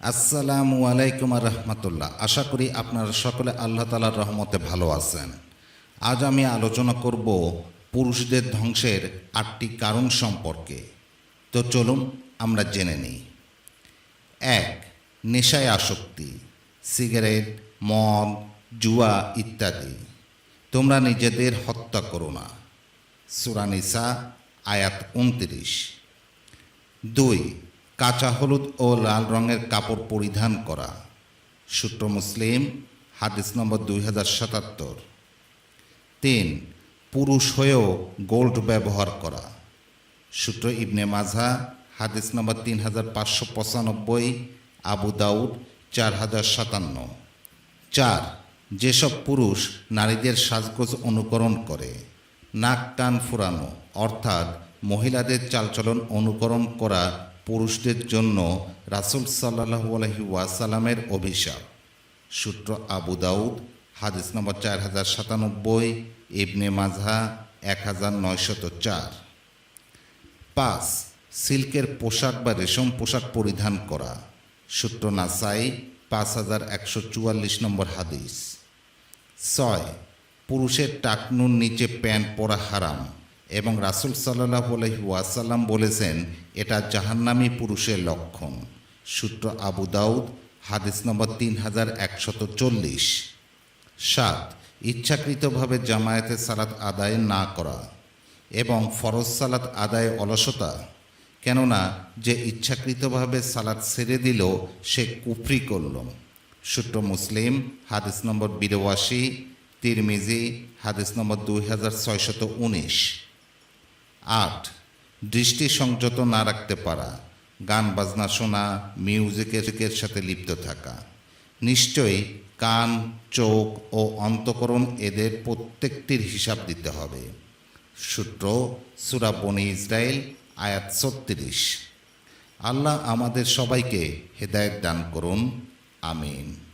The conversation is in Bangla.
আসসালামু আলাইকুম রহমতুল্লাহ। আশা করি আপনারা সকলে আল্লাহ তালার রহমতে ভালো আছেন। আজ আমি আলোচনা করব পুরুষদের ধ্বংসের আটটি কারণ সম্পর্কে। তো চলুন আমরা জেনে নিই। এক, নেশায় আসক্তি, সিগারেট, মদ, জুয়া ইত্যাদি। তোমরা নিজেদের হত্যা করো না। সুরানিসা আয়াত উনত্রিশ। দুই কাঁচা হলুদ ও লাল রঙের কাপড় পরিধান করা। সূত্র মুসলিম, হাদিস নম্বর দুই হাজার সাতাত্তর। তিন, পুরুষ হয়েও গোল্ড ব্যবহার করা। সূত্র ইবনে মাঝা হাদিস নম্বর তিন হাজার পাঁচশো পঁচানব্বই, আবু দাউদ, চার হাজার সাতান্ন। চার, যেসব পুরুষ নারীদের সাজগোজ অনুকরণ করে, নাক টান ফুরানো, অর্থাৎ মহিলাদের চালচলন অনুকরণ করা পুরুষদের জন্য রাসুল সাল্লাহু আলহি ওয়াসালামের অভিশাপ। সূত্র আবু দাউদ, হাদিস নম্বর চার হাজার সাতানব্বই, ইবনে মাঝা এক হাজার নয়শত চার। পাঁচ, সিল্কের পোশাক বা রেশম পোশাক পরিধান করা। সূত্র নাসাই, পাঁচ হাজার একশো চুয়াল্লিশ নম্বর হাদিস। ছয়, পুরুষের টাকনুর নিচে প্যান্ট পরা হারাম। এবং রাসুল সাল্লাহ ওয়াসাল্লাম বলেছেন, এটা জাহান্নামী পুরুষের লক্ষণ। সূত্র আবু দাউদ, হাদিস নম্বর তিন হাজার একশত চল্লিশ। সাত, ইচ্ছাকৃতভাবে জামায়াতে সালাত আদায় না করা এবং ফরজ সালাত আদায় অলসতা, কেননা যে ইচ্ছাকৃতভাবে সালাত ছেড়ে দিল, সে কুফরি করল। সূত্র মুসলিম, হাদিস নম্বর বিরাশি, তিরমিজি, হাদিস নম্বর দুই হাজার ছয়শত উনিশ। আট। দৃষ্টি সংযত না রাখতে পারা। গান, বাজনা শোনা মিউজিকের সাথে লিপ্ত থাকা। নিশ্চয়ই কান, চোখ ও অন্তকরণ এদের প্রত্যেকটির হিসাব দিতে হবে। সূত্র সুরা বনি ইসরায়েল আয়াত ছত্রিশ। আল্লাহ আমাদের সবাইকে হেদায়েত দান করুন। আমিন।